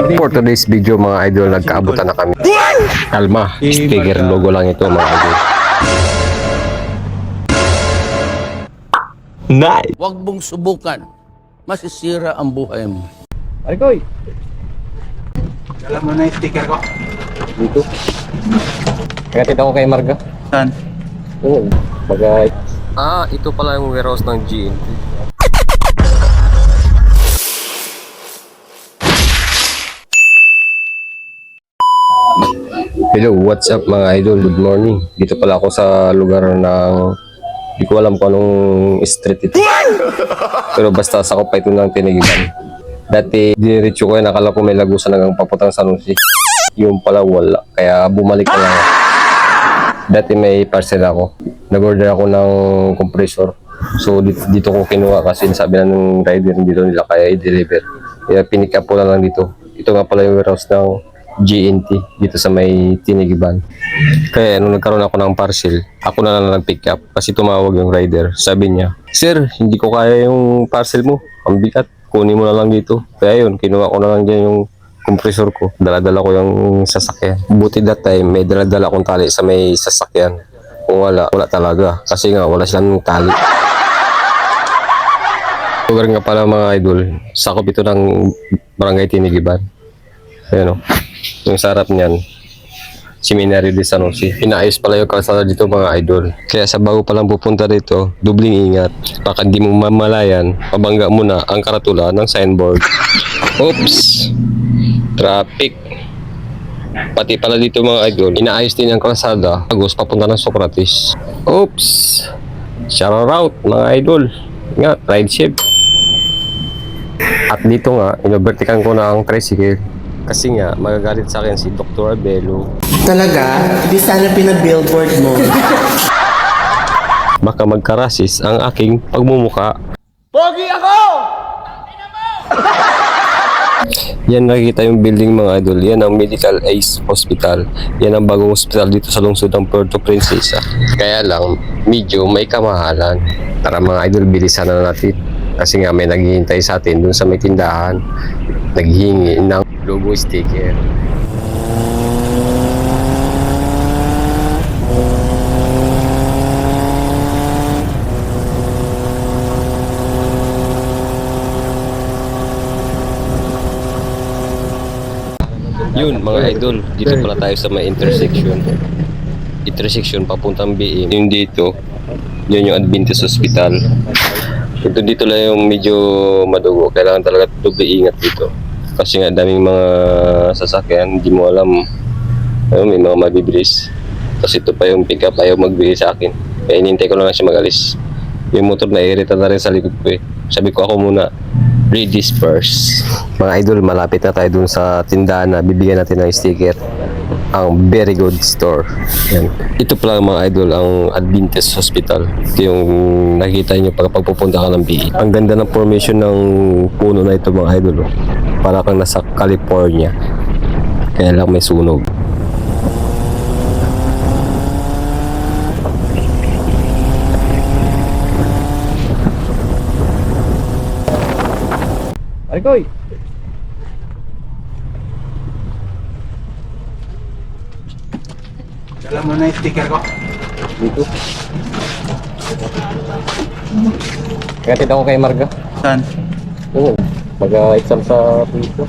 For today's video mga idol, nagkaabutan na kami. Kalma, sticker logo lang ito mga idol. Nice! Huwag mong subukan. Masisira ang buhay mo. Arikoy! Alam mo na yung sticker ko. Dito. Kaya tita ko kay Marga. Saan? Oo, bagay. Ah, ito pala yung warehouse ng GNT. Hello, what's up mga idol? Good morning. Dito pala ako sa lugar ng hindi ko alam kung anong street ito. Pero basta sa ko pa ito ng tinigiban. Dati diniretso ko yun, akala ko may lagusan hanggang papuntang San Jose. Yung pala wala, kaya bumalik na lang. Dati may parcel ako. Nag-order ako ng compressor. So dito, dito ko kinuha kasi sabi na ng rider dito nila kaya i-deliver. Kaya pinick up ko na lang dito. Ito nga pala yung warehouse ng GNT dito sa may Tinigiban. Kaya nung nagkaroon ako ng parcel, ako na lang nag-pick up kasi tumawag yung rider. Sabi niya, Sir, hindi ko kaya yung parcel mo. Ang bigat. Kunin mo na lang dito. Kaya yun, kinuha ko na lang dyan yung compressor ko. Daladala ko yung sasakyan. Buti that time, may daladala akong tali sa may sasakyan. Kung wala, wala talaga. Kasi nga, wala silang tali. Lugar nga pala mga idol, sakop ito ng barangay Tinigiban. Ayan o. Yung sarap niyan, Seminary de San Jose. Inaayos pala yung kalsada dito mga idol. Kaya sa bago pa lang pupunta dito, dubling ingat. Baka di mo mamalayan, pabangga mo na ang karatula ng signboard. Oops! Traffic. Pati pala dito mga idol, inaayos din ang kalsada. Agos papunta ng Socrates. Oops! Shout out mga idol. Nga, ride ship. At dito nga, inobertikan ko na ang tricycle. Kasi nga, magagalit sa akin si Dr. Abelo. Talaga? Di sana pinag-billboard mo. Baka magkarasis ang aking pagmumuka. Yan nakikita yung building mga idol. Yan ang Medical Ace Hospital. Yan ang bagong hospital dito sa lungsod ng Puerto Princesa. Kaya lang, medyo may kamahalan. Tara mga idol, bilisan na natin. Kasi nga may naghihintay sa atin dun sa may tindahan. Naghihingi ng logo sticker. Yun, mga idol, dito pala tayo sa may intersection. Intersection papuntang BM. Yung dito, yun yung Adventist Hospital. Ito dito lang yung medyo madugo. Kailangan talaga doble ingat dito. Kasi nga daming mga sasakyan, hindi mo alam. Ayun, may mga mabibilis. Tapos ito pa yung pick up, ayaw magbigay sa akin. Kaya inintay ko lang siya magalis. Yung motor na irita na rin sa likod ko eh. Sabi ko ako muna, first. Mga idol, malapit na tayo dun sa tindahan na bibigyan natin ng sticker. Ang Very Good Store. Yan. Ito pala mga idol, ang Adventist Hospital. Ito yung nakikita nyo pag pagpupunta ka ng BE. Ang ganda ng formation ng puno na ito mga idol. oh. Para kang nasa California. Kaya lang may sunog. Arikoy! Alam mo na yung sticker ko. Dito. Kaya tita ko kay Marga. Saan? Oo. Mag-exam sa Twitter.